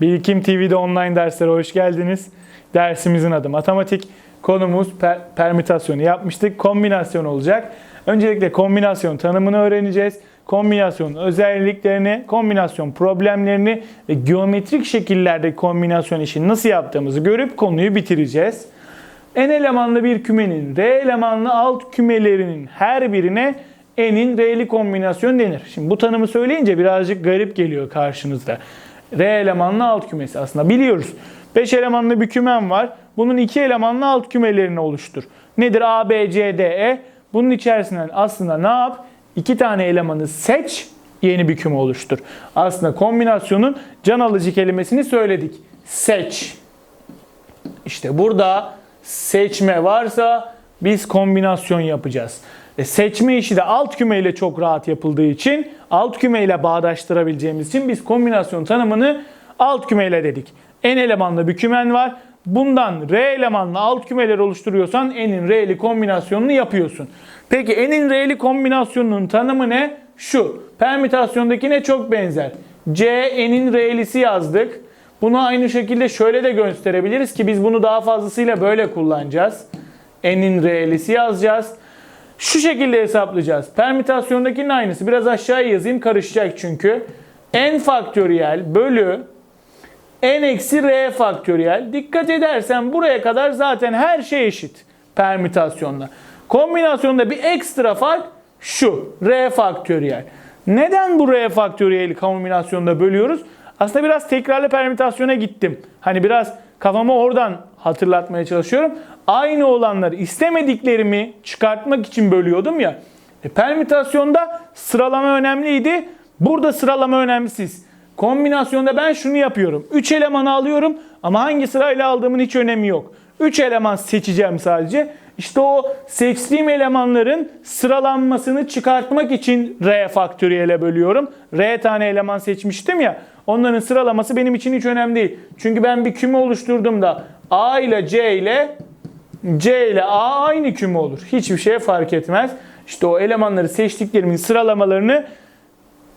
Bilkim TV'de online derslere hoş geldiniz. Dersimizin adı matematik. Konumuz per- permütasyonu yapmıştık. Kombinasyon olacak. Öncelikle kombinasyon tanımını öğreneceğiz. Kombinasyonun özelliklerini, kombinasyon problemlerini ve geometrik şekillerde kombinasyon işini nasıl yaptığımızı görüp konuyu bitireceğiz. N elemanlı bir kümenin R elemanlı alt kümelerinin her birine N'in R'li kombinasyon denir. Şimdi bu tanımı söyleyince birazcık garip geliyor karşınızda. R elemanlı alt kümesi aslında biliyoruz. 5 elemanlı bir kümem var. Bunun 2 elemanlı alt kümelerini oluştur. Nedir? A, B, C, D, E. Bunun içerisinden aslında ne yap? 2 tane elemanı seç, yeni bir küme oluştur. Aslında kombinasyonun can alıcı kelimesini söyledik. Seç. İşte burada seçme varsa biz kombinasyon yapacağız. E seçme işi de alt kümeyle çok rahat yapıldığı için alt kümeyle bağdaştırabileceğimiz için biz kombinasyon tanımını alt kümeyle dedik. N elemanlı bir kümen var. Bundan R elemanlı alt kümeler oluşturuyorsan N'in R'li kombinasyonunu yapıyorsun. Peki N'in R'li kombinasyonunun tanımı ne? Şu. Permütasyondakine çok benzer. C N'in R'lisi yazdık. Bunu aynı şekilde şöyle de gösterebiliriz ki biz bunu daha fazlasıyla böyle kullanacağız. N'in R'lisi yazacağız. Şu şekilde hesaplayacağız. Permütasyondakinin aynısı. Biraz aşağıya yazayım karışacak çünkü. N faktöriyel bölü n eksi r faktöriyel. Dikkat edersen buraya kadar zaten her şey eşit permütasyonla. Kombinasyonda bir ekstra fark şu. r faktöriyel. Neden bu r faktöriyeli kombinasyonda bölüyoruz? Aslında biraz tekrarlı permütasyona gittim. Hani biraz kafamı oradan hatırlatmaya çalışıyorum. Aynı olanları istemediklerimi çıkartmak için bölüyordum ya. E, permütasyonda sıralama önemliydi. Burada sıralama önemsiz. Kombinasyonda ben şunu yapıyorum. 3 elemanı alıyorum ama hangi sırayla aldığımın hiç önemi yok. 3 eleman seçeceğim sadece. İşte o seçtiğim elemanların sıralanmasını çıkartmak için R faktöriyele bölüyorum. R tane eleman seçmiştim ya. Onların sıralaması benim için hiç önemli değil. Çünkü ben bir küme oluşturduğumda A ile C ile C ile A aynı küme olur. Hiçbir şeye fark etmez. İşte o elemanları seçtiklerimin sıralamalarını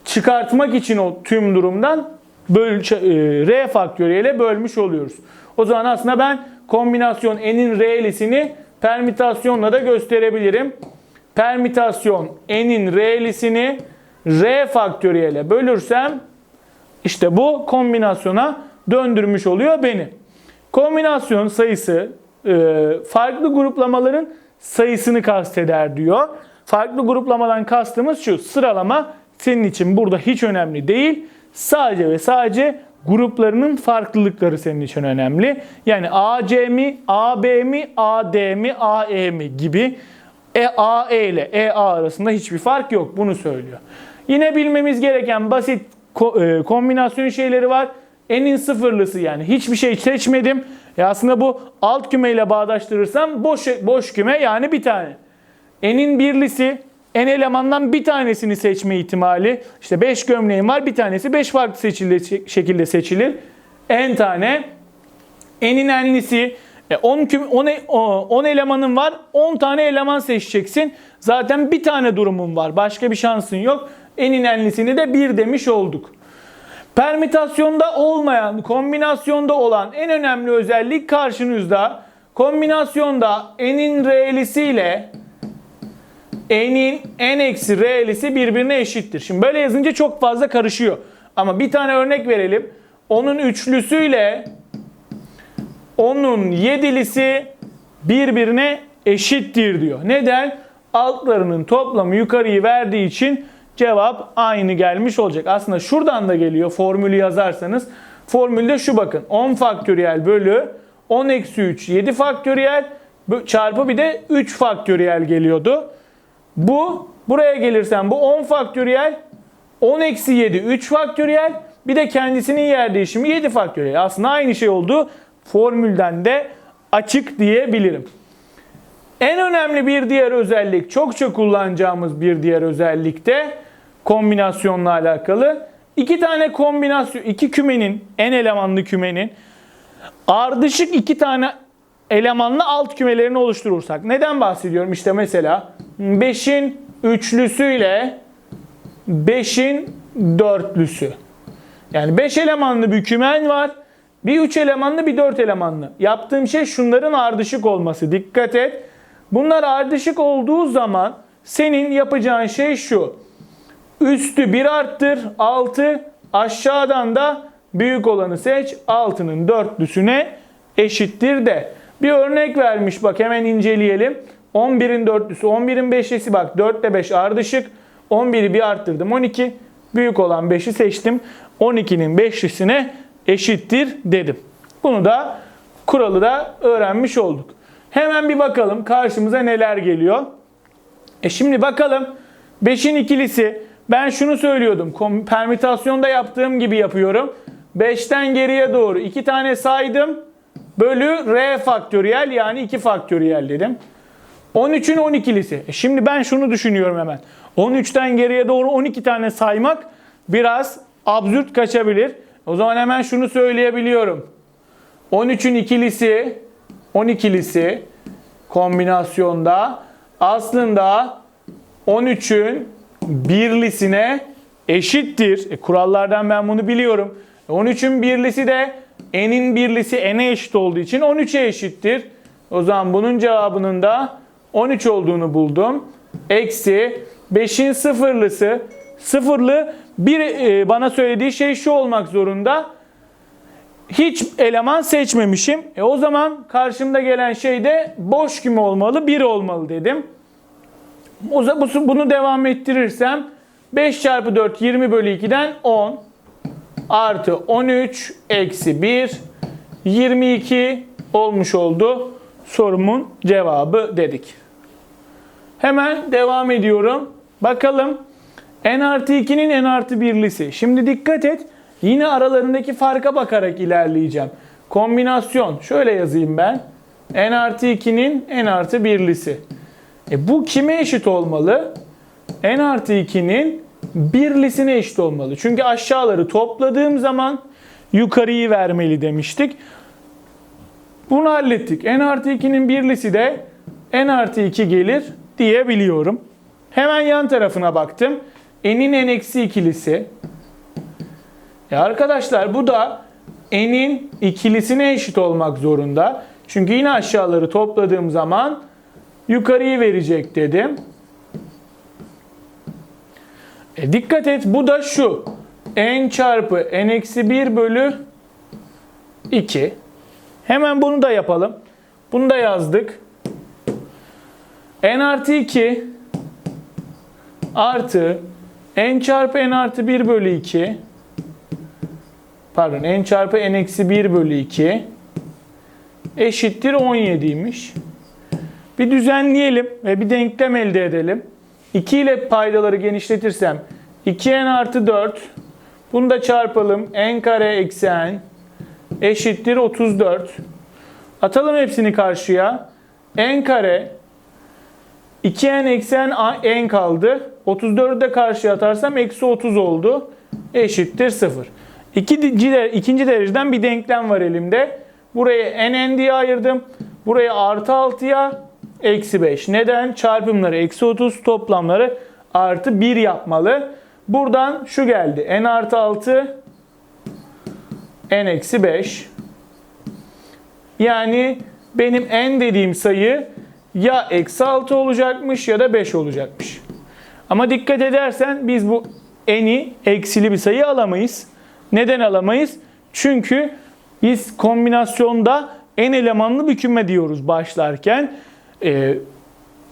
çıkartmak için o tüm durumdan böl, e, R faktöriyele bölmüş oluyoruz. O zaman aslında ben kombinasyon n'in r'lisini permütasyonla da gösterebilirim. Permütasyon n'in r'lisini r faktöriyele bölürsem işte bu kombinasyona döndürmüş oluyor beni. Kombinasyon sayısı e, farklı gruplamaların sayısını kasteder diyor. Farklı gruplamadan kastımız şu sıralama senin için burada hiç önemli değil. Sadece ve sadece gruplarının farklılıkları senin için önemli. Yani AC mi, AB mi, AD mi, AE mi gibi e, AE ile EA arasında hiçbir fark yok. Bunu söylüyor. Yine bilmemiz gereken basit e, kombinasyon şeyleri var. N'in sıfırlısı yani hiçbir şey seçmedim. E aslında bu alt kümeyle bağdaştırırsam boş boş küme yani bir tane. N'in birlisi N elemandan bir tanesini seçme ihtimali. İşte 5 gömleğim var bir tanesi 5 farklı seçilir, şekilde seçilir. N tane. N'in enlisi 10 10 10 elemanın var. 10 tane eleman seçeceksin. Zaten bir tane durumun var. Başka bir şansın yok. N'in enlisini de 1 demiş olduk. Permütasyonda olmayan, kombinasyonda olan en önemli özellik karşınızda. Kombinasyonda n'in r'lisiyle n'in n eksi r'lisi birbirine eşittir. Şimdi böyle yazınca çok fazla karışıyor. Ama bir tane örnek verelim. Onun üçlüsüyle onun yedilisi birbirine eşittir diyor. Neden? Altlarının toplamı yukarıyı verdiği için cevap aynı gelmiş olacak. Aslında şuradan da geliyor formülü yazarsanız. Formülde şu bakın 10 faktöriyel bölü 10 eksi 3 7 faktöriyel çarpı bir de 3 faktöriyel geliyordu. Bu buraya gelirsen bu 10 faktöriyel 10 eksi 7 3 faktöriyel bir de kendisinin yer değişimi 7 faktöriyel. Aslında aynı şey oldu. Formülden de açık diyebilirim. En önemli bir diğer özellik, çokça kullanacağımız bir diğer özellik de kombinasyonla alakalı. İki tane kombinasyon, iki kümenin, en elemanlı kümenin ardışık iki tane elemanlı alt kümelerini oluşturursak. Neden bahsediyorum? İşte mesela 5'in üçlüsüyle 5'in dörtlüsü. Yani 5 elemanlı bir kümen var. Bir 3 elemanlı bir 4 elemanlı. Yaptığım şey şunların ardışık olması. Dikkat et. Bunlar ardışık olduğu zaman senin yapacağın şey şu. Üstü 1 arttır 6 aşağıdan da büyük olanı seç 6'nın dörtlüsüne eşittir de. Bir örnek vermiş bak hemen inceleyelim. 11'in dörtlüsü 11'in beşlisi bak 4 ile 5 ardışık. 11'i bir arttırdım 12. Büyük olan 5'i seçtim. 12'nin beşlisine eşittir dedim. Bunu da kuralı da öğrenmiş olduk. Hemen bir bakalım karşımıza neler geliyor. E şimdi bakalım 5'in ikilisi ben şunu söylüyordum. Permütasyonda yaptığım gibi yapıyorum. 5'ten geriye doğru 2 tane saydım. Bölü r faktöriyel yani 2 faktöriyel dedim. 13'ün 12'lisi. E şimdi ben şunu düşünüyorum hemen. 13'ten geriye doğru 12 tane saymak biraz absürt kaçabilir. O zaman hemen şunu söyleyebiliyorum. 13'ün ikilisi 12'lisi kombinasyonda aslında 13'ün birlisine eşittir. E, kurallardan ben bunu biliyorum. E, 13'ün birlisi de n'in birlisi n'e eşit olduğu için 13'e eşittir. O zaman bunun cevabının da 13 olduğunu buldum. Eksi 5'in sıfırlısı sıfırlı bir e, bana söylediği şey şu olmak zorunda. Hiç eleman seçmemişim. E o zaman karşımda gelen şey de boş küme olmalı, 1 olmalı dedim. O zaman bu- bunu devam ettirirsem 5 çarpı 4 20 bölü 2'den 10 artı 13 eksi 1 22 olmuş oldu sorumun cevabı dedik. Hemen devam ediyorum. Bakalım n artı 2'nin n artı 1'lisi. Şimdi dikkat et. Yine aralarındaki farka bakarak ilerleyeceğim. Kombinasyon. Şöyle yazayım ben. n artı 2'nin n artı 1'lisi. E bu kime eşit olmalı? n artı 2'nin birlisine eşit olmalı. Çünkü aşağıları topladığım zaman yukarıyı vermeli demiştik. Bunu hallettik. n artı 2'nin birlisi de n artı 2 gelir diyebiliyorum. Hemen yan tarafına baktım. n'in n eksi ikilisi. E arkadaşlar bu da n'in ikilisine eşit olmak zorunda. Çünkü yine aşağıları topladığım zaman yukarıyı verecek dedim. E dikkat et bu da şu. n çarpı n eksi 1 bölü 2. Hemen bunu da yapalım. Bunu da yazdık. n artı 2 artı n çarpı n artı 1 bölü 2 pardon n çarpı n eksi 1 bölü 2 eşittir 17'ymiş. Bir düzenleyelim ve bir denklem elde edelim. 2 ile paydaları genişletirsem 2n artı 4 bunu da çarpalım. n kare eksi n eşittir 34. Atalım hepsini karşıya. n kare 2n eksi n, n kaldı. 34'ü de karşıya atarsam eksi 30 oldu. Eşittir 0. İkinci, ikinci dereceden bir denklem var elimde. Buraya n n diye ayırdım. Buraya artı 6'ya eksi 5. Neden? Çarpımları eksi 30 toplamları artı 1 yapmalı. Buradan şu geldi. n artı 6 n eksi 5. Yani benim n dediğim sayı ya eksi 6 olacakmış ya da 5 olacakmış. Ama dikkat edersen biz bu n'i eksili bir sayı alamayız. Neden alamayız? Çünkü biz kombinasyonda n elemanlı bir küme diyoruz başlarken. Ee,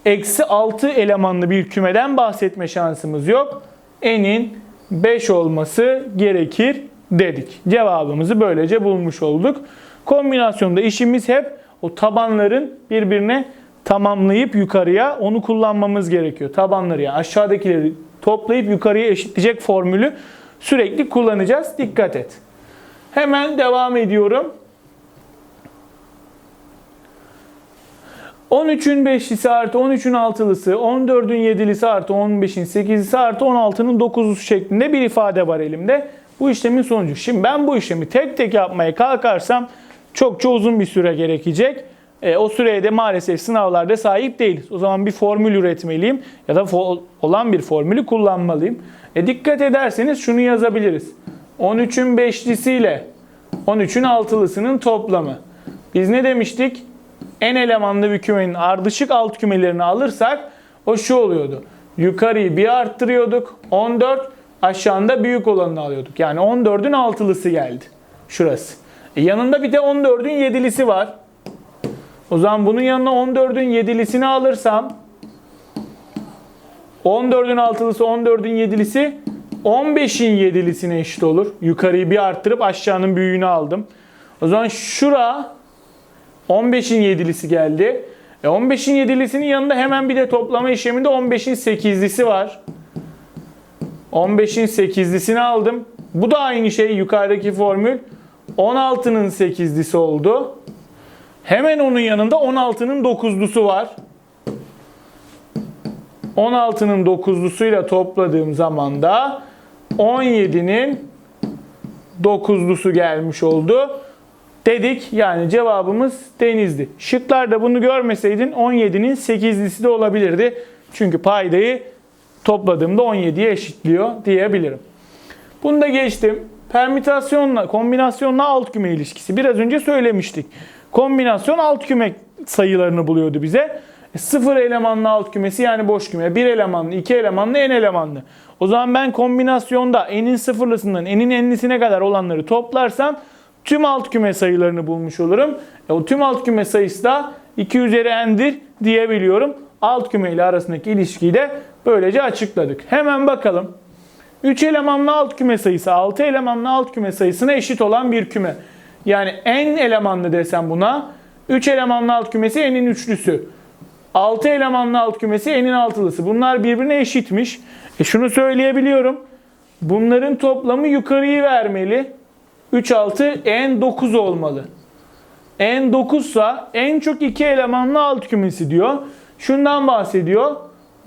eksi 6 elemanlı bir kümeden bahsetme şansımız yok. N'in 5 olması gerekir dedik. Cevabımızı böylece bulmuş olduk. Kombinasyonda işimiz hep o tabanların birbirine tamamlayıp yukarıya onu kullanmamız gerekiyor. Tabanları yani aşağıdakileri toplayıp yukarıya eşitleyecek formülü sürekli kullanacağız. Dikkat et. Hemen devam ediyorum. 13'ün 5'lisi artı 13'ün 6'lısı, 14'ün 7'lisi artı 15'in 8'lisi artı 16'nın 9'lusu şeklinde bir ifade var elimde. Bu işlemin sonucu. Şimdi ben bu işlemi tek tek yapmaya kalkarsam çokça uzun bir süre gerekecek. E, o süreye de maalesef sınavlarda sahip değiliz. O zaman bir formül üretmeliyim ya da olan bir formülü kullanmalıyım. E, dikkat ederseniz şunu yazabiliriz. 13'ün beşlisiyle 13'ün altılısının toplamı. Biz ne demiştik? En elemanlı bir kümenin ardışık alt kümelerini alırsak o şu oluyordu. Yukarıyı bir arttırıyorduk. 14 aşağında büyük olanını alıyorduk. Yani 14'ün altılısı geldi. Şurası. E yanında bir de 14'ün yedilisi var. O zaman bunun yanına 14'ün yedilisini alırsam 14'ün altılısı 14'ün yedilisi 15'in yedilisine eşit olur. Yukarıyı bir arttırıp aşağının büyüğünü aldım. O zaman şura 15'in yedilisi geldi. E 15'in yedilisinin yanında hemen bir de toplama işleminde 15'in sekizlisi var. 15'in sekizlisini aldım. Bu da aynı şey yukarıdaki formül. 16'nın sekizlisi oldu. Hemen onun yanında 16'nın dokuzlusu var. 16'nın dokuzlusuyla topladığım zaman da 17'nin dokuzlusu gelmiş oldu. Dedik yani cevabımız denizdi. Şıklarda bunu görmeseydin 17'nin 8'lisi de olabilirdi. Çünkü paydayı topladığımda 17'ye eşitliyor diyebilirim. Bunu da geçtim. Permütasyonla, kombinasyonla alt küme ilişkisi. Biraz önce söylemiştik. Kombinasyon alt küme sayılarını buluyordu bize. E, Sıfır elemanlı alt kümesi yani boş küme. Bir elemanlı, iki elemanlı, en elemanlı. O zaman ben kombinasyonda n'in sıfırlısından n'in enlisine kadar olanları toplarsam tüm alt küme sayılarını bulmuş olurum. E, o tüm alt küme sayısı da 2 üzeri n'dir diyebiliyorum. Alt küme ile arasındaki ilişkiyi de böylece açıkladık. Hemen bakalım. 3 elemanlı alt küme sayısı 6 elemanlı alt küme sayısına eşit olan bir küme. Yani n elemanlı desem buna 3 elemanlı alt kümesi n'in üçlüsü. 6 elemanlı alt kümesi n'in altılısı. Bunlar birbirine eşitmiş. E şunu söyleyebiliyorum. Bunların toplamı yukarıyı vermeli. 3 6 n 9 olmalı. n 9 sa en çok 2 elemanlı alt kümesi diyor. Şundan bahsediyor.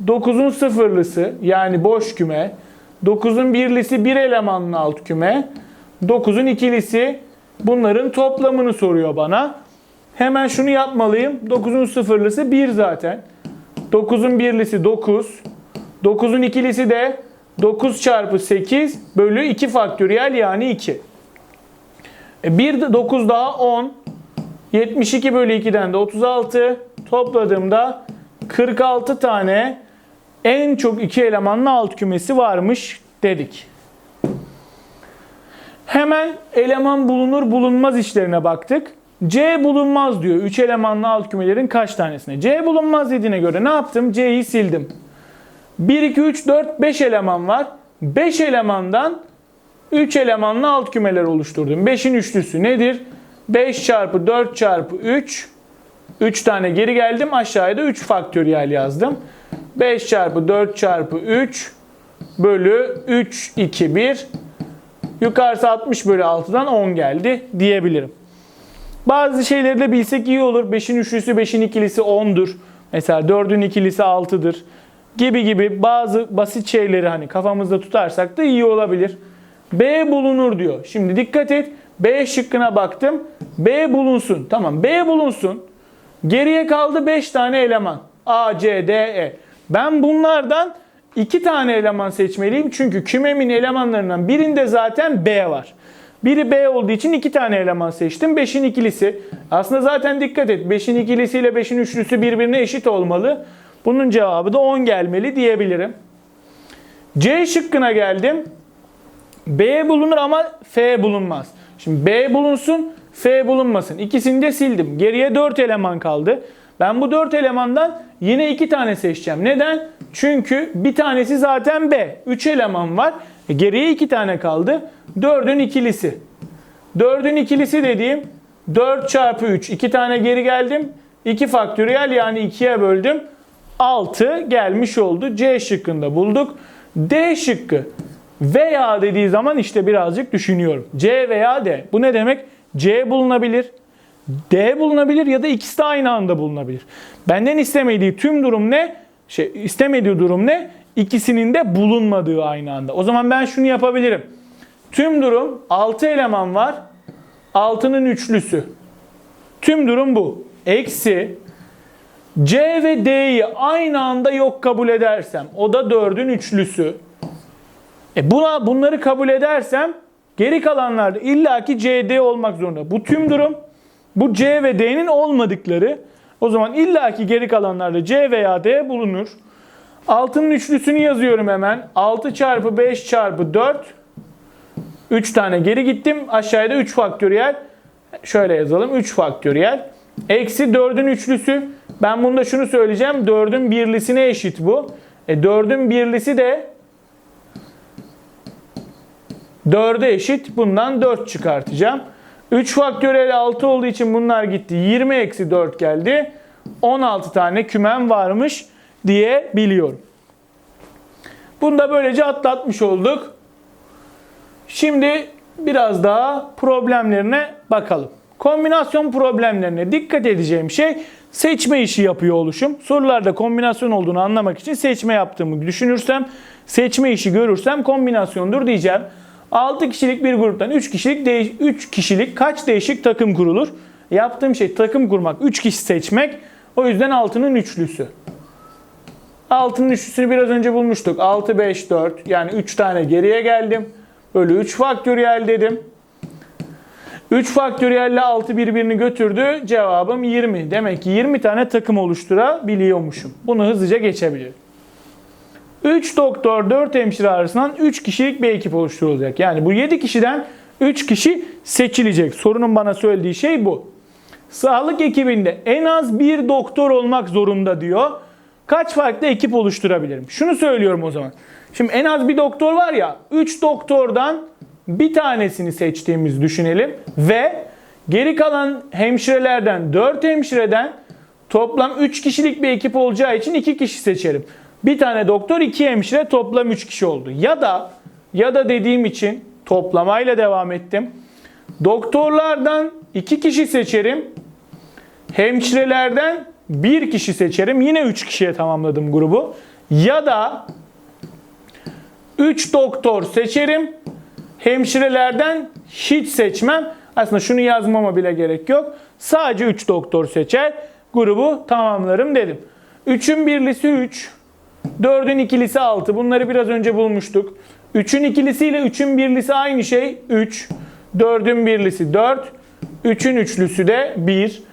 9'un sıfırlısı yani boş küme. 9'un birlisi bir elemanlı alt küme. 9'un ikilisi bunların toplamını soruyor bana. Hemen şunu yapmalıyım. 9'un sıfırlısı 1 zaten. 9'un birlisi 9. 9'un ikilisi de 9 çarpı 8 bölü 2 faktöriyel yani 2. E 1 de 9 daha 10. 72 bölü 2'den de 36. Topladığımda 46 tane en çok iki elemanlı alt kümesi varmış dedik. Hemen eleman bulunur bulunmaz işlerine baktık. C bulunmaz diyor. 3 elemanlı alt kümelerin kaç tanesine? C bulunmaz dediğine göre ne yaptım? C'yi sildim. 1, 2, 3, 4, 5 eleman var. 5 elemandan 3 elemanlı alt kümeler oluşturdum. 5'in üçlüsü nedir? 5 çarpı 4 çarpı 3. 3 tane geri geldim. Aşağıya da 3 faktöriyel yazdım. 5 çarpı 4 çarpı 3 bölü 3, 2, 1. Yukarısı 60 bölü 6'dan 10 geldi diyebilirim. Bazı şeyleri de bilsek iyi olur. 5'in üçlüsü 5'in ikilisi 10'dur. Mesela 4'ün ikilisi 6'dır. Gibi gibi bazı basit şeyleri hani kafamızda tutarsak da iyi olabilir. B bulunur diyor. Şimdi dikkat et. B şıkkına baktım. B bulunsun. Tamam B bulunsun. Geriye kaldı 5 tane eleman. A, C, D, E. Ben bunlardan 2 tane eleman seçmeliyim. Çünkü kümemin elemanlarından birinde zaten B var. Biri B olduğu için 2 tane eleman seçtim. 5'in ikilisi. Aslında zaten dikkat et. 5'in ikilisiyle 5'in üçlüsü birbirine eşit olmalı. Bunun cevabı da 10 gelmeli diyebilirim. C şıkkına geldim. B bulunur ama F bulunmaz. Şimdi B bulunsun, F bulunmasın. İkisini de sildim. Geriye 4 eleman kaldı. Ben bu 4 elemandan yine 2 tane seçeceğim. Neden? Çünkü bir tanesi zaten B. 3 eleman var. E geriye 2 tane kaldı. 4'ün ikilisi. 4'ün ikilisi dediğim 4 çarpı 3. 2 tane geri geldim. 2 faktöriyel yani 2'ye böldüm. 6 gelmiş oldu. C şıkkında bulduk. D şıkkı veya dediği zaman işte birazcık düşünüyorum. C veya D. Bu ne demek? C bulunabilir. D bulunabilir ya da ikisi de aynı anda bulunabilir. Benden istemediği tüm durum ne? Şey, istemediği durum ne? İkisinin de bulunmadığı aynı anda. O zaman ben şunu yapabilirim. Tüm durum 6 eleman var. 6'nın üçlüsü. Tüm durum bu. Eksi C ve D'yi aynı anda yok kabul edersem o da 4'ün üçlüsü. E buna bunları kabul edersem Geri kalanlarda illaki C, D olmak zorunda. Bu tüm durum. Bu C ve D'nin olmadıkları. O zaman illaki geri kalanlarda C veya D bulunur. Altının üçlüsünü yazıyorum hemen. 6 çarpı 5 çarpı 4. 3 tane geri gittim. Aşağıda 3 faktöriyel. Şöyle yazalım. 3 faktöriyel. Eksi 4'ün üçlüsü. Ben bunda şunu söyleyeceğim. 4'ün birlisine eşit bu. E 4'ün birlisi de 4'e eşit. Bundan 4 çıkartacağım. 3 faktöriyel 6 olduğu için bunlar gitti. 20 eksi 4 geldi. 16 tane kümem varmış diye biliyorum. Bunu da böylece atlatmış olduk. Şimdi biraz daha problemlerine bakalım. Kombinasyon problemlerine dikkat edeceğim şey seçme işi yapıyor oluşum. Sorularda kombinasyon olduğunu anlamak için seçme yaptığımı düşünürsem, seçme işi görürsem kombinasyondur diyeceğim. 6 kişilik bir gruptan 3 kişilik 3 kişilik kaç değişik takım kurulur? Yaptığım şey takım kurmak, 3 kişi seçmek. O yüzden 6'nın üçlüsü. 6'nın üçlüsünü biraz önce bulmuştuk. 6 5 4 yani 3 tane geriye geldim. Bölü 3 faktöriyel dedim. 3 faktöriyelle 6 birbirini götürdü. Cevabım 20. Demek ki 20 tane takım oluşturabiliyormuşum. Bunu hızlıca geçebilirim. 3 doktor 4 hemşire arasından 3 kişilik bir ekip oluşturulacak. Yani bu 7 kişiden 3 kişi seçilecek. Sorunun bana söylediği şey bu. Sağlık ekibinde en az bir doktor olmak zorunda diyor. Kaç farklı ekip oluşturabilirim? Şunu söylüyorum o zaman. Şimdi en az bir doktor var ya 3 doktordan bir tanesini seçtiğimizi düşünelim ve geri kalan hemşirelerden 4 hemşireden toplam 3 kişilik bir ekip olacağı için 2 kişi seçerim. Bir tane doktor, 2 hemşire toplam 3 kişi oldu. Ya da ya da dediğim için toplamayla devam ettim. Doktorlardan 2 kişi seçerim. Hemşirelerden 1 kişi seçerim. Yine 3 kişiye tamamladım grubu. Ya da 3 doktor seçerim. Hemşirelerden hiç seçmem. Aslında şunu yazmama bile gerek yok. Sadece 3 doktor seçer. Grubu tamamlarım dedim. 3'ün birlisi 3. 4'ün ikilisi 6. Bunları biraz önce bulmuştuk. 3'ün ikilisiyle 3'ün birlisi aynı şey 3. 4'ün birlisi 4. 3'ün üçlüsü de 1.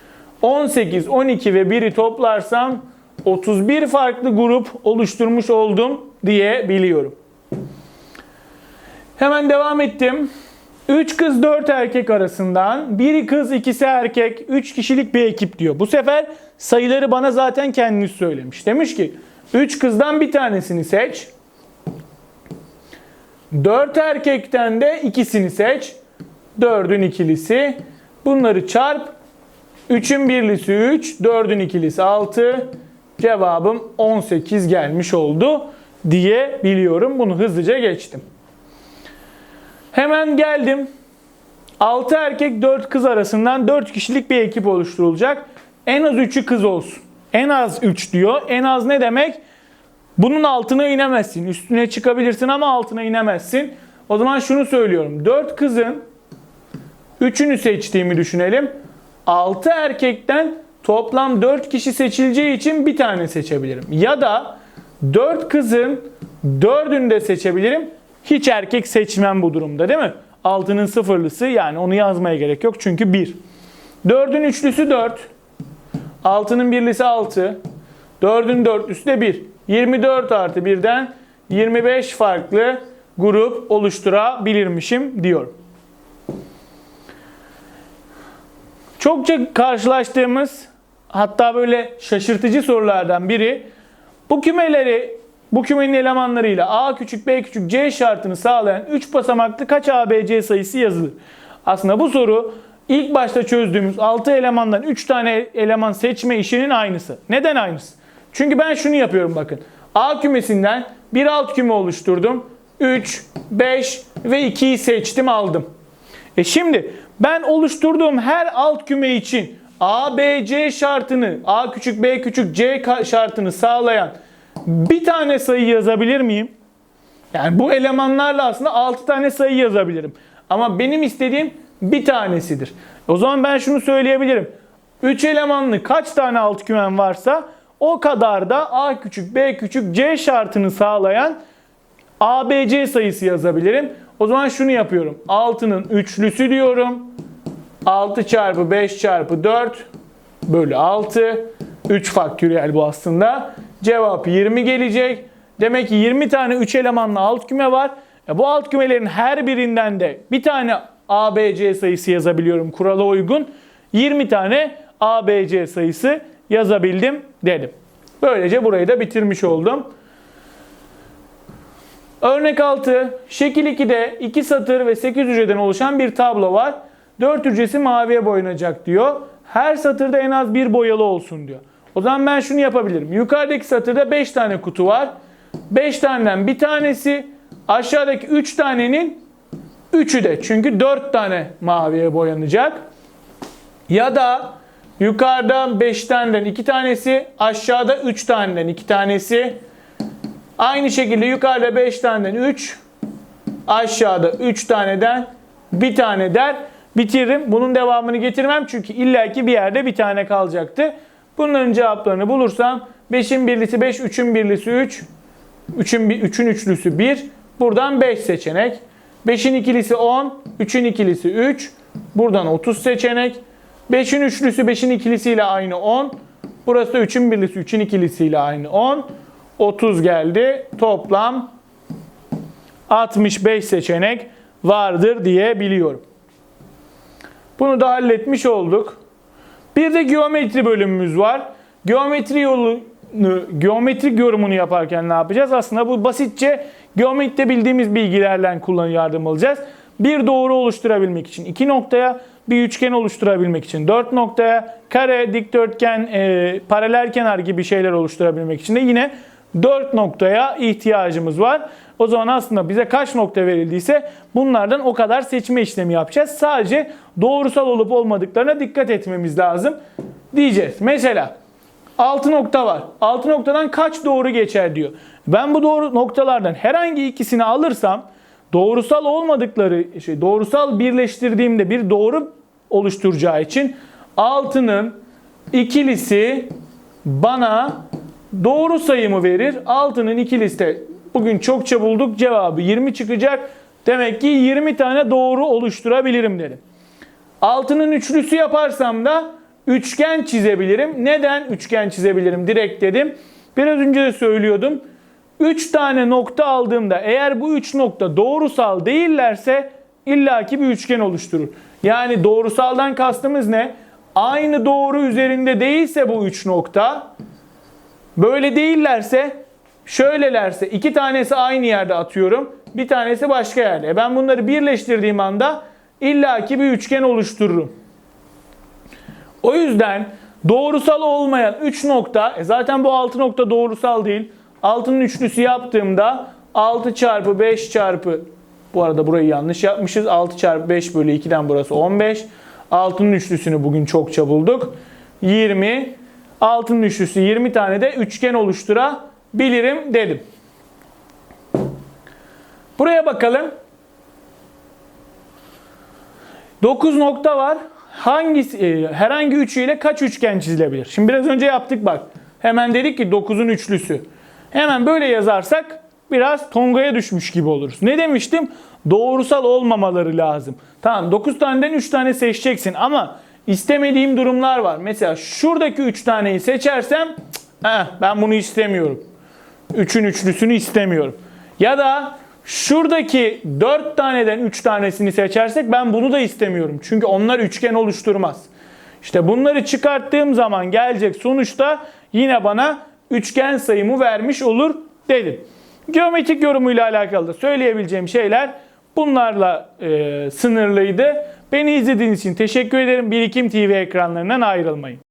18, 12 ve 1'i toplarsam 31 farklı grup oluşturmuş oldum diye biliyorum. Hemen devam ettim. 3 kız 4 erkek arasından biri kız ikisi erkek 3 kişilik bir ekip diyor. Bu sefer sayıları bana zaten kendisi söylemiş. Demiş ki 3 kızdan bir tanesini seç. 4 erkekten de ikisini seç. 4'ün ikilisi. Bunları çarp. 3'ün birlisi 3, 4'ün ikilisi 6. Cevabım 18 gelmiş oldu diye biliyorum. Bunu hızlıca geçtim. Hemen geldim. 6 erkek 4 kız arasından 4 kişilik bir ekip oluşturulacak. En az 3'ü kız olsun. En az 3 diyor. En az ne demek? Bunun altına inemezsin. Üstüne çıkabilirsin ama altına inemezsin. O zaman şunu söylüyorum. 4 kızın 3'ünü seçtiğimi düşünelim. 6 erkekten toplam 4 kişi seçileceği için bir tane seçebilirim. Ya da 4 kızın 4'ünü de seçebilirim. Hiç erkek seçmem bu durumda değil mi? 6'nın sıfırlısı yani onu yazmaya gerek yok çünkü 1. 4'ün üçlüsü 4. 6'nın birlisi 6. 4'ün dörtlüsü de 1. 24 artı 1'den 25 farklı grup oluşturabilirmişim diyorum. Çokça karşılaştığımız hatta böyle şaşırtıcı sorulardan biri bu kümeleri bu kümenin elemanlarıyla A küçük B küçük C şartını sağlayan 3 basamaklı kaç ABC sayısı yazılır? Aslında bu soru ilk başta çözdüğümüz 6 elemandan 3 tane eleman seçme işinin aynısı. Neden aynısı? Çünkü ben şunu yapıyorum bakın. A kümesinden bir alt küme oluşturdum. 3, 5 ve 2'yi seçtim aldım. E şimdi ben oluşturduğum her alt küme için A, B, C şartını, A küçük, B küçük, C şartını sağlayan bir tane sayı yazabilir miyim? Yani bu elemanlarla aslında 6 tane sayı yazabilirim. Ama benim istediğim bir tanesidir. O zaman ben şunu söyleyebilirim. 3 elemanlı kaç tane alt kümen varsa o kadar da A küçük, B küçük, C şartını sağlayan ABC sayısı yazabilirim. O zaman şunu yapıyorum. 6'nın üçlüsü diyorum. 6 çarpı 5 çarpı 4 bölü 6. 3 faktöriyel bu aslında. Cevap 20 gelecek. Demek ki 20 tane 3 elemanlı alt küme var. E bu alt kümelerin her birinden de bir tane ABC sayısı yazabiliyorum kurala uygun. 20 tane ABC sayısı yazabildim dedim. Böylece burayı da bitirmiş oldum. Örnek 6. Şekil 2'de 2 satır ve 8 hücreden oluşan bir tablo var. 4 hücresi maviye boyanacak diyor. Her satırda en az bir boyalı olsun diyor. O zaman ben şunu yapabilirim. Yukarıdaki satırda 5 tane kutu var. 5 taneden bir tanesi aşağıdaki 3 tanenin 3'ü de. Çünkü 4 tane maviye boyanacak. Ya da yukarıda 5'ten 2 tanesi, aşağıda 3 taneden 2 tanesi. Aynı şekilde yukarıda 5 taneden 3, aşağıda 3 taneden bir tane der. Bitiririm. Bunun devamını getirmem çünkü illaki bir yerde bir tane kalacaktı. Bunların cevaplarını bulursam 5'in birlisi 5, 3'ün birlisi 3, 3'ün 3'ün üçlüsü 1. Buradan 5 seçenek. 5'in ikilisi 10, 3'ün ikilisi 3. Buradan 30 seçenek. 5'in üçlüsü 5'in ikilisiyle aynı 10. Burası da 3'ün birlisi 3'ün ikilisiyle aynı 10. 30 geldi. Toplam 65 seçenek vardır diye biliyorum. Bunu da halletmiş olduk. Bir de geometri bölümümüz var. Geometri yolunu, geometrik yorumunu yaparken ne yapacağız? Aslında bu basitçe geometride bildiğimiz bilgilerle kullan yardım alacağız. Bir doğru oluşturabilmek için iki noktaya, bir üçgen oluşturabilmek için dört noktaya, kare, dikdörtgen, e, paralel kenar gibi şeyler oluşturabilmek için de yine 4 noktaya ihtiyacımız var. O zaman aslında bize kaç nokta verildiyse bunlardan o kadar seçme işlemi yapacağız. Sadece doğrusal olup olmadıklarına dikkat etmemiz lazım diyeceğiz. Mesela 6 nokta var. 6 noktadan kaç doğru geçer diyor. Ben bu doğru noktalardan herhangi ikisini alırsam doğrusal olmadıkları şey doğrusal birleştirdiğimde bir doğru oluşturacağı için 6'nın ikilisi bana doğru sayımı verir. 6'nın ikilisi de bugün çokça bulduk. Cevabı 20 çıkacak. Demek ki 20 tane doğru oluşturabilirim dedim. 6'nın üçlüsü yaparsam da üçgen çizebilirim. Neden üçgen çizebilirim direkt dedim. Biraz önce de söylüyordum. 3 tane nokta aldığımda eğer bu 3 nokta doğrusal değillerse illaki bir üçgen oluşturur. Yani doğrusaldan kastımız ne? Aynı doğru üzerinde değilse bu 3 nokta Böyle değillerse, şöylelerse iki tanesi aynı yerde atıyorum. Bir tanesi başka yerde. E ben bunları birleştirdiğim anda illaki bir üçgen oluştururum. O yüzden doğrusal olmayan 3 nokta, e zaten bu 6 nokta doğrusal değil. 6'nın üçlüsü yaptığımda 6 çarpı 5 çarpı bu arada burayı yanlış yapmışız. 6 çarpı 5 bölü 2'den burası 15. 6'nın üçlüsünü bugün çokça bulduk. 20 altının üçlüsü 20 tane de üçgen oluşturabilirim dedim. Buraya bakalım. 9 nokta var. Hangisi e, herhangi üçü ile kaç üçgen çizilebilir? Şimdi biraz önce yaptık bak. Hemen dedik ki 9'un üçlüsü. Hemen böyle yazarsak biraz tongaya düşmüş gibi oluruz. Ne demiştim? Doğrusal olmamaları lazım. Tamam 9 taneden 3 tane seçeceksin ama istemediğim durumlar var. Mesela şuradaki 3 taneyi seçersem eh, ben bunu istemiyorum. 3'ün üçlüsünü istemiyorum. Ya da şuradaki 4 taneden 3 tanesini seçersek ben bunu da istemiyorum. Çünkü onlar üçgen oluşturmaz. İşte bunları çıkarttığım zaman gelecek sonuçta yine bana üçgen sayımı vermiş olur dedim. Geometrik yorumuyla alakalı da söyleyebileceğim şeyler bunlarla e, sınırlıydı. Beni izlediğiniz için teşekkür ederim. Birikim TV ekranlarından ayrılmayın.